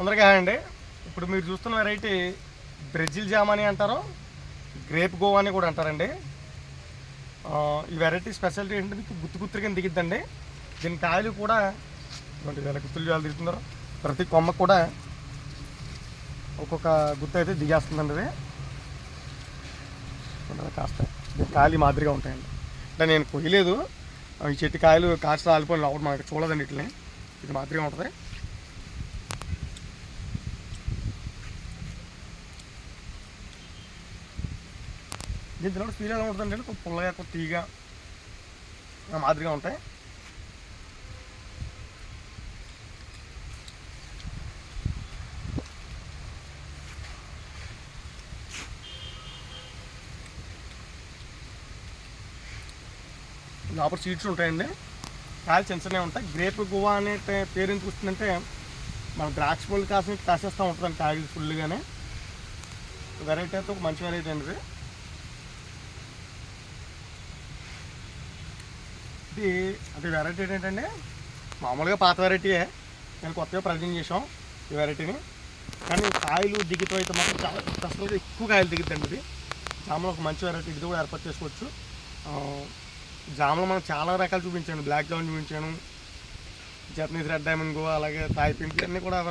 అందరికీ హాయ్ అండి. ఇప్పుడు మీరు చూస్తున్న వెరైటీ బ్రెజిల్ జామ్ అని అంటారు గ్రేప్ గోవా అని కూడా అంటారండి. ఈ వెరైటీ స్పెషాలిటీ ఏంటంటే గుత్తు గుత్తుగా దిగిద్దండి. దీని కాయలు కూడా ఇటువంటి వేల గుత్తులు చాలా దిగుతున్నారు ప్రతి కొమ్మ కూడా ఒక్కొక్క గుత్త అయితే దిగేస్తుందండి ఇది. కాస్త దీని కాయలు మాదిరిగా ఉంటాయండి. అంటే నేను కొయ్యలేదు. ఆ, ఈ చెట్టు కాయలు కాస్త రాలిపోయిన లోపల మనకి చూడదండి ఇట్లని ఇది మాదిరిగా ఉంటుంది. దీని తినడం ఫీల్ ఎలా ఉంటుంది అంటే పుల్లగా ఎక్కువ తీగా ఆ మాదిరిగా ఉంటాయి. లోపల సీడ్స్ ఉంటాయండి. కాయలు చిన్న చిన్నవి ఉంటాయి. గ్రేప్ గువా అనే పేరు ఎందుకు వస్తుందంటే మన ద్రాక్ష పళ్ళు కాసిన కాసేస్తూ ఉంటుందండి కాయలు ఫుల్గానే వెరైటీ అయితే ఒక మంచి వెరైటీ అండి ఇది అది వెరైటీ ఏంటంటే మామూలుగా పాత వెరైటీయే నేను కొత్తగా ప్రజెంట్ చేసాం ఈ వెరైటీని కానీ కాయలు దిగుతూ అయితే మాత్రం చాలా అసలు ఎక్కువ కాయలు దిగుద్దండి ఇది. జామలో ఒక మంచి వెరైటీ ఇది కూడా ఏర్పాటు చేసుకోవచ్చు. ఆ, జామలో మనం చాలా రకాలు చూపించాను. బ్లాక్ జామ్ చూపించాను. జపనీస్ రెడ్ డైమండ్ గో అలాగే థాయ్ పింక్ అన్నీ కూడా